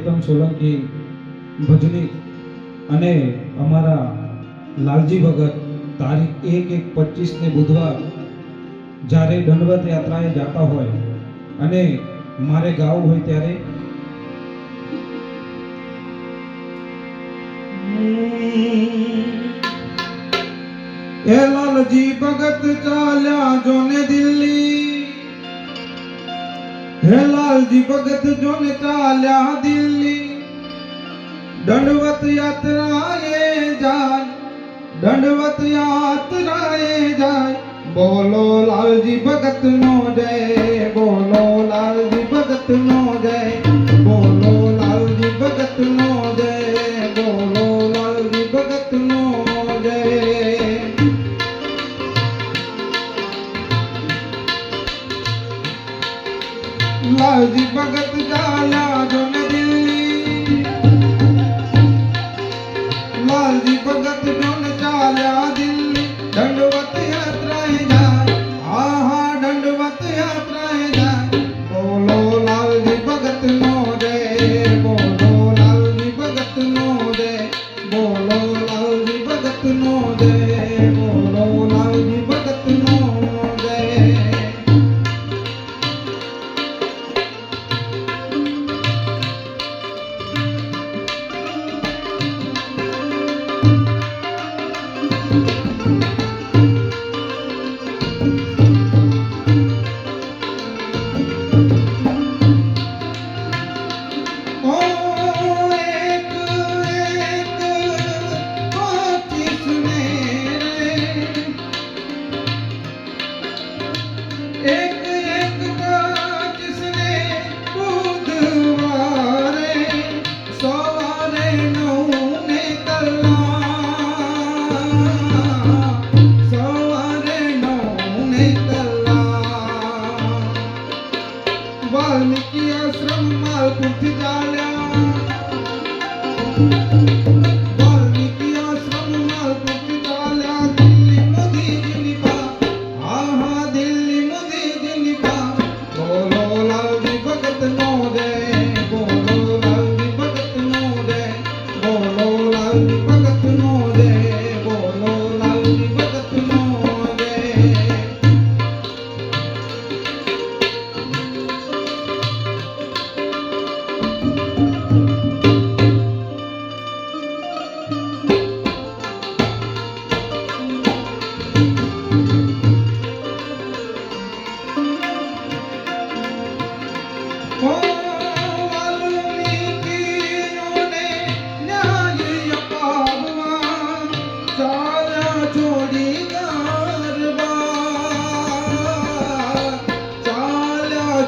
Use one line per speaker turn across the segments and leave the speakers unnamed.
કેતન સોલંકી ભજની અને અમારા લાલજી ભગત તારીખ એક એક પચીસને બુધવાર જ્યારે દંડવત યાત્રાએ જતા હોય અને મારે ગાવું હોય ત્યારે એ લાલજી ભગત ચાલ્યા જોને દિલ્હી. हेलाल जी भगत जो निकाल्या दिल्ली दंडवत यात्राए जाय दंडवत यात्राए जाय बोलो लाल जी भगत नो जय बोलो लाल जी भगत नो जय बोलो वाल्मिकी आश्रम मालपुर जाल्या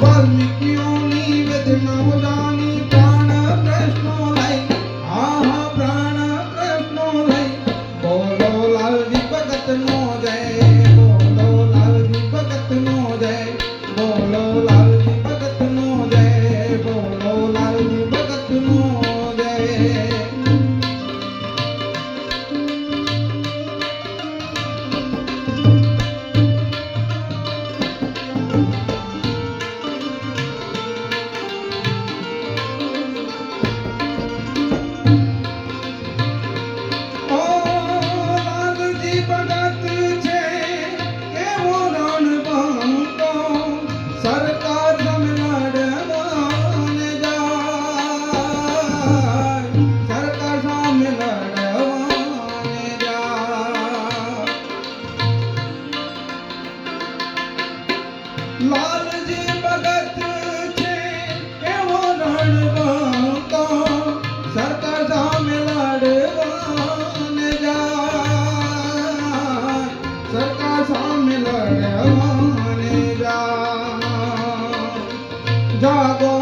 વાલ્મીકીઓની વેદનાઓ જાણી પ્રાણ પ્રશ્નો લઈ આહા પ્રાણ પ્રશ્નો લઈ બોલો લાલ દીપકતનું estar dog.